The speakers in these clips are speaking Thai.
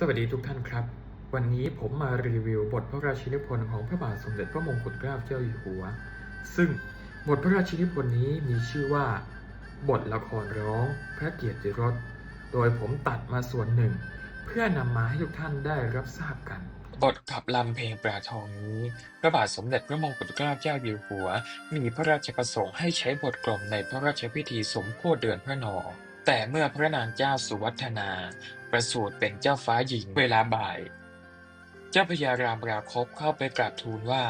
สวัสดีทุกท่านครับ วันนี้ผมมารีวิวบทพระราชินิพนธ์ของพระบาทสมเด็จพระมงกุฎเกล้าเจ้าอยู่หัว ซึ่งบทพระราชินิพนธ์นี้มีชื่อว่า บทละครร้องพระเกียรติรสโดยผมตัดมาส่วนหนึ่ง เพื่อนำมาให้ทุกท่านได้รับทราบกัน บทขับลำเพลงปลาทองนี้ พระบาทสมเด็จพระมงกุฎเกล้าเจ้าอยู่หัว มีพระราชประสงค์ให้ใช้บทกลมในพระราชพิธีสมโพธิเดือนพระนอ แต่เมื่อพระนางเจ้าสุวัฒนาประสูติเป็นเจ้าฟ้าหญิงเวลาบ่าย เจ้าพญารามราคบเข้าไปกราบทูลว่า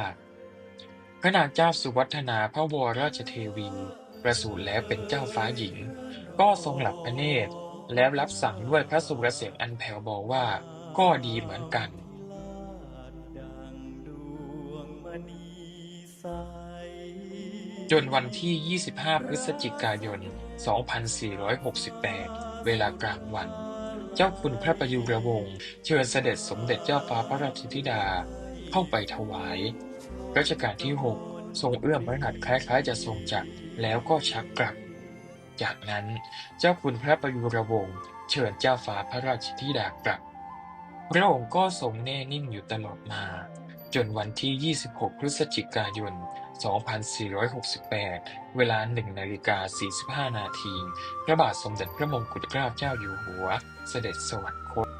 พระนางเจ้าสุวัฒนาพระวรราชเทวี ประสูติแล้วเป็นเจ้าฟ้าหญิง ก็ทรงหลับพระเนตร แล้วรับสั่งด้วยพระสุรเสียงอันแผ่วเบาว่าก็ดีเหมือนกัน จนวันที่ 25 พฤศจิกายน 2468 เวลากลางวัน เจ้าคุณพระประยุรวงศ์เชิญเสด็จสมเด็จเจ้าฟ้าพระราชธิดาเข้าไปถวายรัชกาลที่ 6 ทรงเอื้อมพระหัตถ์คล้ายๆ จะทรงจักรแล้วก็ชักกลับ จากนั้นเจ้าคุณพระประยุรวงศ์เชิญเจ้าฟ้าพระราชธิดากลับ พระองค์ก็ทรงแน่นิ่งอยู่ตลอดมา จนวันที่ 26 พฤศจิกายน 2468 เวลา1นาฬิกา45 นาที พระบาทสมเด็จพระมงกุฎเกล้าเจ้าอยู่หัว เสด็จสวรรคต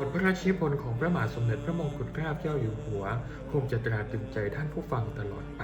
บทพระราชนิพนธ์ของพระมหาสมเด็จพระมงกุฎเกล้าเจ้าอยู่หัว คงจะตราตรึงใจท่านผู้ฟังตลอดไป